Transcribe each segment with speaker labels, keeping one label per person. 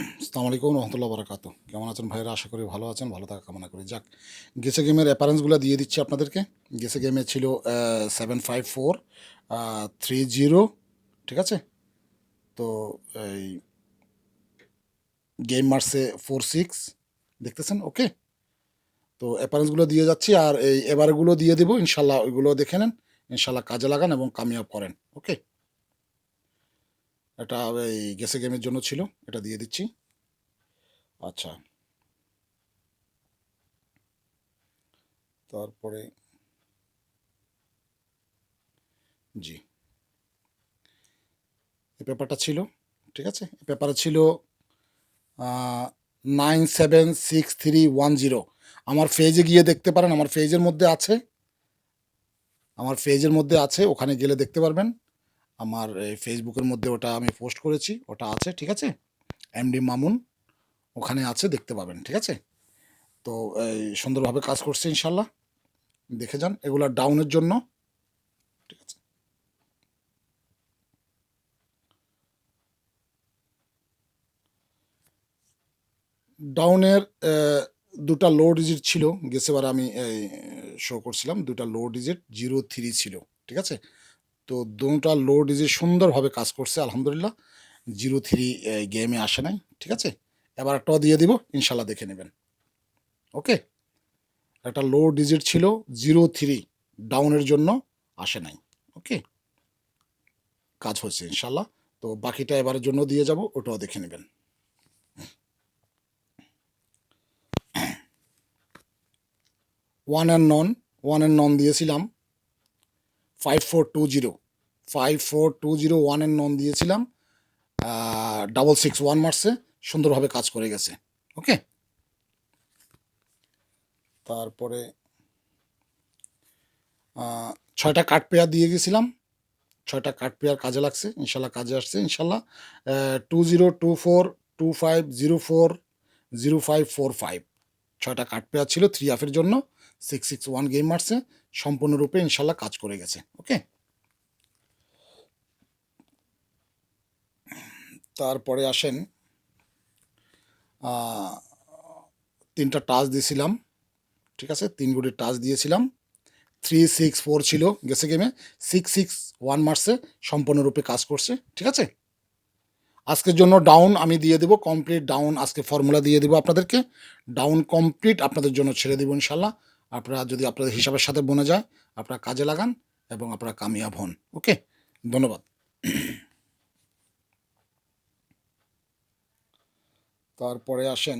Speaker 1: আসসালামু আলাইকুম। রহমতুল্লাহ বারাকাতু কেমন আছেন ভাইরা আশা করি ভালো আছেন, ভালো থাকা কামনা করি। যাক, গেসে গেমের অ্যাপারেন্সগুলো দিয়ে দিচ্ছি আপনাদেরকে। গেসে গেমে ছিল seven five four three zero ঠিক আছে? তো এই গেম মার্সে ফোর সিক্স দেখতেছেন? ওকে তো অ্যাপারেন্সগুলো দিয়ে যাচ্ছি আর এই এবারগুলো দিয়ে দেবো। ইনশাল্লাহ ওইগুলো দেখে নেন। ইনশাল্লাহ কাজে লাগান এবং কামিয়াব করেন। ওকে এটা এই গেছে গেমের জন্য ছিল, এটা দিয়ে দিচ্ছি। আচ্ছা। তারপরে, জি। এই পেপারটা ছিল, ঠিক আছে? এই পেপারে ছিল nine seven six three one zero আমার ফেজে গিয়ে দেখতে পারেন, আমার ফেজের মধ্যে আছে, আমার ফেজের মধ্যে আছে, ওখানে গেলে দেখতে পারবেন। আমার ফেসবুকের মধ্যে ওটা আমি পোস্ট করেছি, ওটা আছে, ঠিক আছে? এমডি মামুন ওখানে আছে, দেখতে পাবেন, ঠিক আছে? তো সুন্দরভাবে কাজ করছে, ইনশাল্লাহ। দেখে যান, এগুলো ডাউনের জন্য, ঠিক আছে? ডাউনের দুটা লো ডিজিট ছিল গেছেবার আমি শো করছিলাম, দুটা লো ডিজিট জিরো থ্রি ছিল, ঠিক আছে? তো দুটা লো ডিজিট সুন্দরভাবে কাজ করছে, আলহামদুলিল্লাহ, জিরো থ্রি গেমে আসে নাই, ঠিক আছে? এবার একটা দিয়ে দিব ইনশাল্লাহ দেখে নেবেন। ওকে একটা লো ডিজিট ছিল, জিরো থ্রি ডাউনের জন্য আসে নাই ওকে কাজ হচ্ছে ইনশাল্লাহ তো বাকিটা এবারের জন্য দিয়ে যাব, ওটাও দেখে নেবেন। One and non one and non দিয়েছিলাম five four two zero five four two zero one and non দিয়েছিলাম ডাবল সিক্স ওয়ান মার্সে সুন্দরভাবে কাজ করে গেছে ওকে তারপরে ছয়টা কাঠ পেয়ার দিয়ে গেছিলাম, ছয়টা কাঠ পেয়ার কাজে লাগছে, ইনশাল্লাহ কাজে আসছে, ইনশাল্লাহ two zero two four two five zero four zero five four five ছয়টা কাঠ পেয়ার ছিল থ্রি হাফের জন্য সিক্স সিক্স ওয়ান গেম মারছে সম্পূর্ণরূপে ইনশাল্লাহ কাজ করে গেছে ওকে তারপরে আসেন তিনটা টাচ দিয়েছিলাম, ঠিক আছে? তিন গুটি টাচ দিয়েছিলাম। থ্রি সিক্স ফোর ছিল, গেছে গেমে। সিক্স সিক্স ওয়ান মার্সে সম্পূর্ণরূপে কাজ করছে, ঠিক আছে? আজকের জন্য ডাউন আমি দিয়ে দেবো, কমপ্লিট ডাউন আজকে ফর্মুলা দিয়ে দেবো আপনাদেরকে। ডাউন কমপ্লিট আপনাদের জন্য ছেড়ে দেবো ইনশাল্লাহ আপনারা যদি আপনাদের হিসাবের সাথে বনে যায়, আপনারা কাজে লাগান এবং আপনারা কামিয়াব হন, ওকে? ধন্যবাদ। তারপরে আসেন।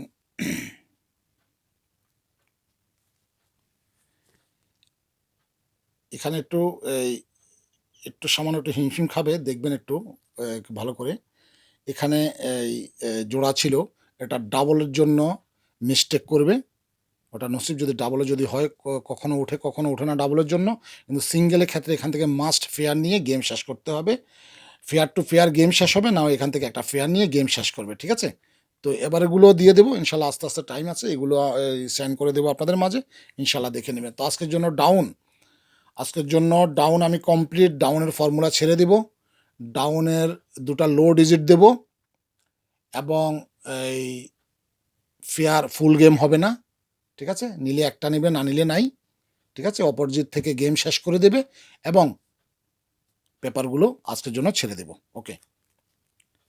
Speaker 1: এখানে একটু, এই, একটু সামান্য একটু হিমশিম খাবে, দেখবেন একটু ভালো করে। এখানে, এই জোড়া ছিল, এটা ডাবলের জন্য মিস্টেক করবে। ওটা নসিব যদি ডাবলে যদি হয় কখনো ওঠে কখনো ওঠে না ডাবলের জন্য। কিন্তু সিঙ্গেলের ক্ষেত্রে এখান থেকে মাস্ট ফেয়ার নিয়ে গেম শেষ করতে হবে। ফেয়ার টু ফেয়ার গেম শেষ হবে না এখান থেকে একটা ফেয়ার নিয়ে গেম শেষ করবে, ঠিক আছে? তো এবার এগুলো দিয়ে দেবো, ইনশাল্লাহ আস্তে আস্তে টাইম আছে, এগুলো সেন্ড করে দেবো আপনাদের মাঝে, ইনশাল্লাহ দেখে নেবেন। তো আজকের জন্য ডাউন আজকের জন্য ডাউন আমি কমপ্লিট ডাউনের ফর্মুলা ছেড়ে দেব ডাউনের দুটা লো ডিজিট দেব, এবং এই ফেয়ার ফুল গেম হবে না, ঠিক আছে? নিলে একটা নেবে, না নিলে নাই, ঠিক আছে? অপরজিৎ থেকে গেম শেষ করে দেবে, এবং পেপারগুলো আজকের জন্য ছেড়ে দেব ওকে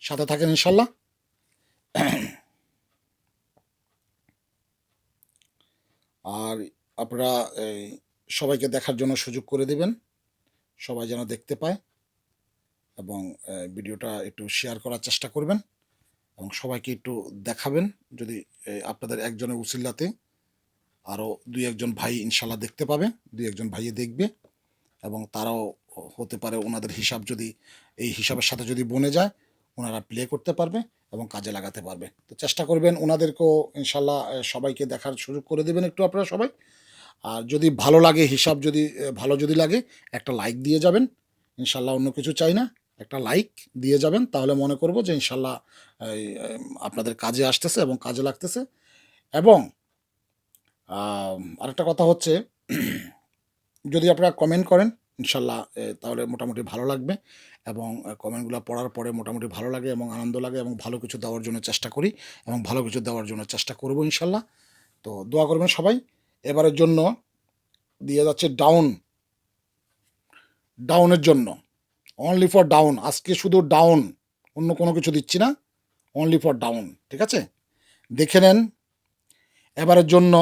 Speaker 1: সাথে থাকেন ইনশাল্লাহ। আর আপনারা সবাইকে দেখার জন্য সুযোগ করে দেবেন। সবাই যেন দেখতে পায় এবং ভিডিওটা একটু শেয়ার করার চেষ্টা করবেন এবং সবাইকে একটু দেখাবেন। যদি আপনাদের একজনের উসিল্লাতে আরও দুই একজন ভাই ইনশাল্লাহ দেখতে পাবে, দুই একজন ভাইয়ে দেখবে এবং তারাও হতে পারে ওনাদের হিসাব যদি, এই হিসাবের সাথে যদি বনে যায় ওনারা প্লে করতে পারবে এবং কাজে লাগাতে পারবে। তো চেষ্টা করবেন ওনাদেরকেও ইনশাল্লাহ সবাইকে দেখার সুযোগ করে দেবেন একটু আপনারা সবাই। আর যদি ভালো লাগে, হিসাব যদি ভালো যদি লাগে, একটা লাইক দিয়ে যাবেন। ইনশাল্লাহ অন্য কিছু চাই না, একটা লাইক দিয়ে যাবেন। তাহলে মনে করব যে ইনশাল্লাহ আপনাদের কাজে আসতেছে এবং কাজে লাগতেছে। এবং আরেকটা কথা হচ্ছে, যদি আপনারা কমেন্ট করেন ইনশাল্লাহ তাহলে মোটামুটি ভালো লাগবে এবং কমেন্টগুলো পড়ার পরে মোটামুটি ভালো লাগে এবং আনন্দ লাগে এবং ভালো কিছু দেওয়ার জন্য চেষ্টা করি এবং ভালো কিছু দেওয়ার জন্য চেষ্টা করব ইনশাল্লাহ। তো দোয়া করবেন সবাই। এবারের জন্য দিয়ে যাচ্ছে ডাউন ডাউনের জন্য। অনলি ফর ডাউন আজকে শুধু ডাউন অন্য কোনো কিছু দিচ্ছি না। অনলি ফর ডাউন ঠিক আছে? দেখে নেন। এবারের জন্য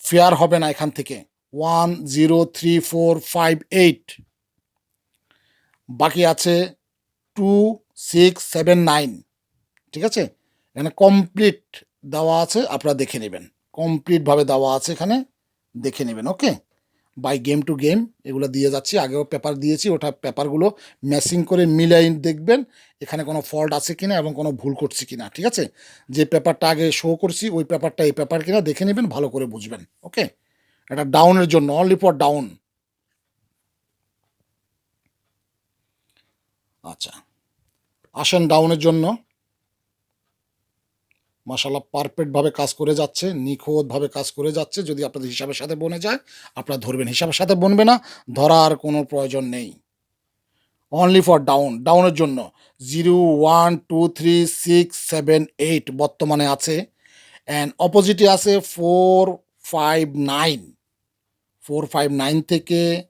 Speaker 1: ফেয়ার হবে না এখান থেকে। One zero three four five eight বাকি আছে টু সিক্স সেভেন নাইন ঠিক আছে? এখানে কমপ্লিট দেওয়া আছে, আপনারা দেখে নেবেন। কমপ্লিটভাবে দেওয়া আছে এখানে, দেখে নেবেন okay bye game to game এগুলো দিয়ে যাচ্ছি। আগেও পেপার দিয়েছি, ওটা পেপারগুলো ম্যাচিং করে মিলাই দেখবেন, এখানে কোনো ফল্ট আছে কিনা এবং কোনো ভুল করছি কিনা, ঠিক আছে? যে পেপারটা আগে শো করছি, ওই পেপারটা এই পেপার কিনা, দেখে নেবেন, ভালো করে বুঝবেন ওকে এটা ডাউনের জন্য অনলি ফর ডাউন আচ্ছা আসেন ডাউনের জন্য মাসাল্লাহ পারফেক্টভাবে কাজ করে যাচ্ছে নিখুঁতভাবে কাজ করে যাচ্ছে, যদি আপনাদের হিসাবের সাথে বনে যায়, আপনারা ধরবেন, হিসাবের সাথে বনবে না, ধরার কোনো প্রয়োজন নেই। অনলি ফর ডাউন ডাউনের জন্য zero one two three six seven eight বর্তমানে আছে অ্যান্ড অপোজিটে আছে four five nine four five nine থেকে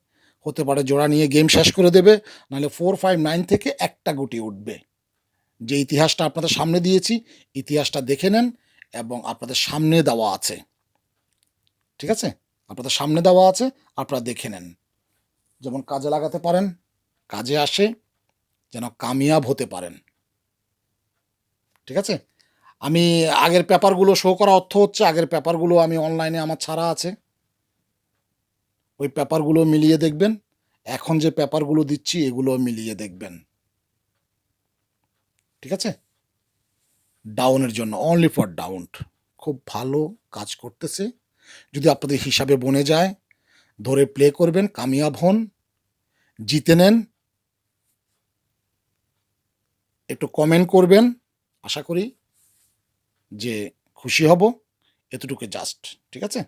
Speaker 1: হতে পারে জোড়া নিয়ে গেম শেষ করে দেবে, নাহলে ফোর ফাইভ নাইন থেকে একটা গুটি উঠবে। যে ইতিহাসটা আপনাদের সামনে দিয়েছি, ইতিহাসটা দেখে নেন এবং আপনাদের সামনে দেওয়া আছে। ঠিক আছে? আপনাদের সামনে দেওয়া আছে, আপনারা দেখে নেন। যেমন কাজে লাগাতে পারেন, কাজে আসে, যেন কামিয়াব হতে পারেন। ঠিক আছে? আমি আগের পেপারগুলো শো করা অর্থ হচ্ছে, আগের পেপারগুলো আমি অনলাইনে আমার ছাড়া আছে। ওই পেপারগুলো মিলিয়ে দেখবেন। এখন যে পেপারগুলো দিচ্ছি এগুলো মিলিয়ে দেখবেন। ঠিক আছে? ডাউনের জন্য অনলি ফর ডাউন খুব ভালো কাজ করতেছে। যদি আপনাদের হিসাবে বনে যায়, ধরে প্লে করবেন, কামিয়াব হন, জিতে নেন। একটু কমেন্ট করবেন, আশা করি যে খুশি হব। এতটুকু জাস্ট ঠিক আছে?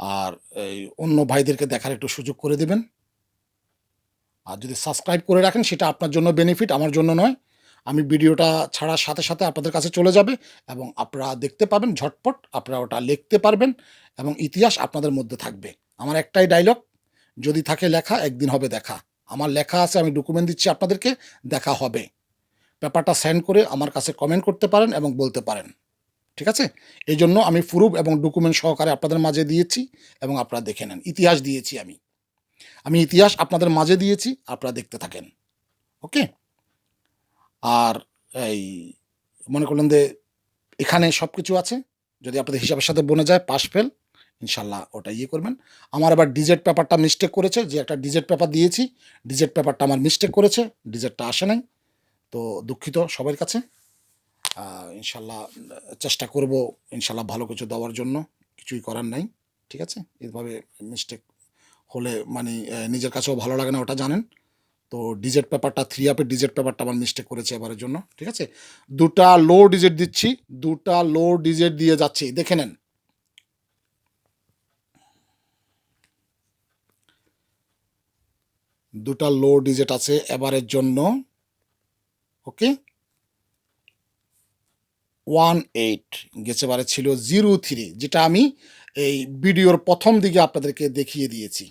Speaker 1: আর এই অন্য ভাইদেরকে দেখার একটু সুযোগ করে দেবেন। আর যদি সাবস্ক্রাইব করে রাখেন, সেটা আপনার জন্য বেনিফিট আমার জন্য নয়। আমি ভিডিওটা ছাড়ার সাথে সাথে আপনাদের কাছে চলে যাবে এবং আপনারা দেখতে পাবেন ঝটপট, আপনারা ওটা লিখতে পারবেন এবং ইতিহাস আপনাদের মধ্যে থাকবে। আমার একটাই ডায়লগ যদি থাকে লেখা, একদিন হবে দেখা। আমার লেখা আছে, আমি ডকুমেন্ট দিচ্ছি আপনাদেরকে, দেখা হবে। ব্যাপারটা সেন্ড করে আমার কাছে কমেন্ট করতে পারেন এবং বলতে পারেন। ঠিক আছে? এই জন্য আমি প্রুফ এবং ডকুমেন্ট সহকারে আপনাদের মাঝে দিয়েছি এবং আপনারা দেখে নেন। ইতিহাস দিয়েছি আমি। আমি ইতিহাস আপনাদের মাঝে দিয়েছি, আপনারা দেখতে থাকেন। ওকে আর এই মনে করলেন যে এখানে সব কিছু আছে। যদি আপনাদের হিসাবের সাথে বনে যায় পাস ফেল ইনশাল্লাহ ওটা ইয়ে করবেন। আমার আবার ডিজেট পেপারটা মিস্টেক করেছে, যে একটা ডিজেট পেপার দিয়েছি। ডিজেট পেপারটা আমার মিস্টেক করেছে ডিজেটটা আসে নাই। তো দুঃখিত সবার কাছে। ইনশাল্লাহ চেষ্টা করব ইনশাল্লাহ ভালো কিছু দেওয়ার জন্য। কিছুই করার নাই, ঠিক আছে? এভাবে মিস্টেক হলে মানে নিজের কাছেও ভালো লাগে না ওটা জানেন। তো ডিজেট পেপারটা থ্রি আপের ডিজেট পেপারটা আমার মিস্টেক করেছে এবারের জন্য, ঠিক আছে? দুটা লো ডিজেট দিচ্ছি, দুটা লো ডিজেট দিয়ে যাচ্ছি, দেখে নেন। দুটা লো ডিজেট আছে এবারের জন্য ওকে ওয়ান এইট গেছেবারে ছিল জিরো থ্রি যেটা আমি এই ভিডিওর প্রথম দিকে আপনাদেরকে দেখিয়ে দিয়েছি।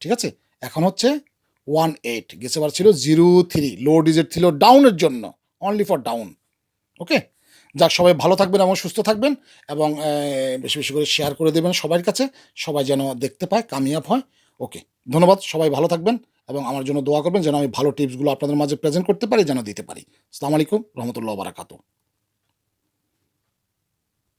Speaker 1: ঠিক আছে? এখন হচ্ছে ওয়ান এইট গেছেবার ছিল জিরো থ্রি লো ডিজিট ছিল ডাউনের জন্য অনলি ফর ডাউন ওকে যাক, সবাই ভালো থাকবেন এবং সুস্থ থাকবেন, এবং বেশি বেশি করে শেয়ার করে দেবেন সবার কাছে, সবাই যেন দেখতে পায়, কামিয়াব হয়। ওকে, ধন্যবাদ, সবাই ভালো থাকবেন এবং আমার জন্য দোয়া করবেন যেন আমি ভালো টিপসগুলো আপনাদের মাঝে প্রেজেন্ট করতে পারি, যেন দিতে পারি। আসসালামু আলাইকুম, রহমতুল্লাহ বারাকাতু